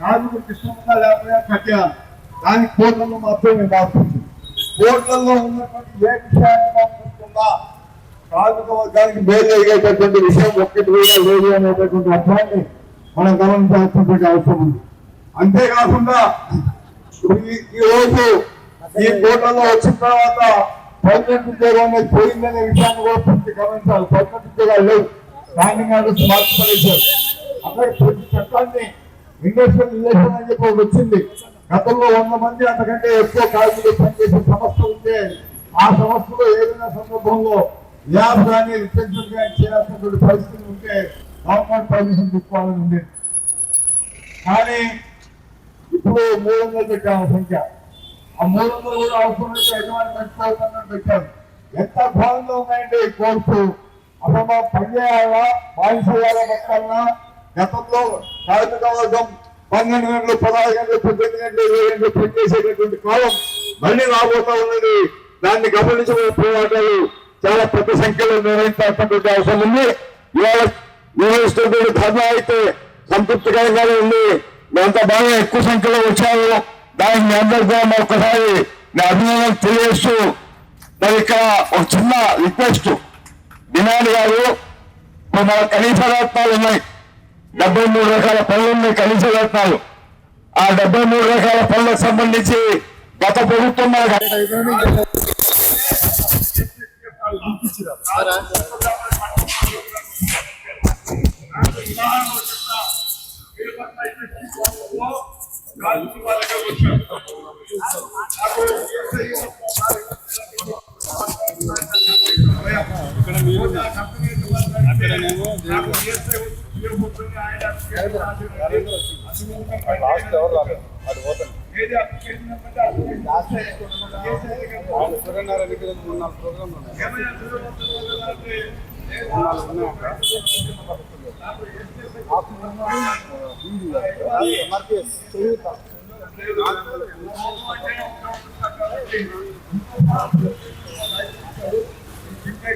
కార్మికులు ఇష్టంగా లేకపోయినా కట్టా. దానికి కోట్లలో మాత్రమే మార్పు వచ్చింది. ఉన్నటువంటి ఏ విషయాన్ని కార్మిక వర్గానికి మేలు జరిగేటటువంటి విషయం ఒక్కటి కూడా లేదు అనేటటువంటి అర్థాన్ని మనం గమనించాల్సినటువంటి అవసరం ఉంది. అంతేకాకుండా ఈ- ఈ రోజు ఈ కోట్లలో వచ్చిన తర్వాత పర్మనెంట్ ఉద్యోగం అనేది పోయిందనే విషయాన్ని కూడా పూర్తి గమనించాలి. పర్మనెంట్ ఉద్యోగాలు లేవు. దాన్ని ఆర్డర్స్ మార్చి పడేశారు. అక్కడ ప్రతి చట్టాన్ని ఇండస్ట్రియల్ రిలేషన్ అని చెప్పి ఒకటి వచ్చింది. గతంలో వంద మంది అంతకంటే ఎక్కువ కార్మికులు పనిచేసే సంస్థ ఉంటే ఆ సంస్థలో ఏదైనా సందర్భంలో ల్యాబ్ కానీ రిటెన్షన్ కానీ చేయాల్సినటువంటి పరిస్థితి ఉంటే గవర్నమెంట్ పర్మిషన్ తీసుకోవాలని ఉంది. కానీ ఇప్పుడు మూడు వందలు పెట్టాము సంఖ్య. ఆ మూడు వందలు కూడా అవసరం అయితే యజమాని పెట్టుకోవాలని పెట్టారు. ఎంత ఘోరంగా ఉన్నాయంటే ఈ కోర్సు? అసలు మా పనిచేయాలా బానిస చేయాలా? బతకాలన్నా గతంలో కార్మిక వర్గం పన్నెండు గంటలు పదహారు గంటలు పద్దెనిమిది గంటలు ఇరవై గంటలు పనిచేసేటటువంటి కాలం మళ్ళీ రాబోతా ఉన్నది. దాన్ని గమనించబోయే పోరాటాలు చాలా పెద్ద సంఖ్యలో నిర్వహించాల్సినటువంటి అవసరం ఉంది. ఇవాళ నిర్వహిస్తున్నటువంటి ధర్నా అయితే సంతృప్తికరంగానే ఉంది. మేమంతా బాగా ఎక్కువ సంఖ్యలో వచ్చాము. దానికి మీ అందరికీ కూడా మరొకసారి నా అభినందనలు తెలియజేస్తూ మరి ఇక్కడ ఒక చిన్న రిక్వెస్ట్. డిమాండ్ గారు మన కనీస రత్నాలు ఉన్నాయి. డెబ్బై మూడు రకాల పనులు కలిసి కనీస ఆ డెబ్బై మూడు రకాల పనులకు సంబంధించి గత ప్రభుత్వం మనకు లాస్ట్ ఎవరు రాలేదు అది పోతుంది ఆయన సూర్యనారాయణ మూడు నాలుగు ప్రోగ్రాంలు ఉన్నాయి ఎంఆర్పిఎస్ చేయుతా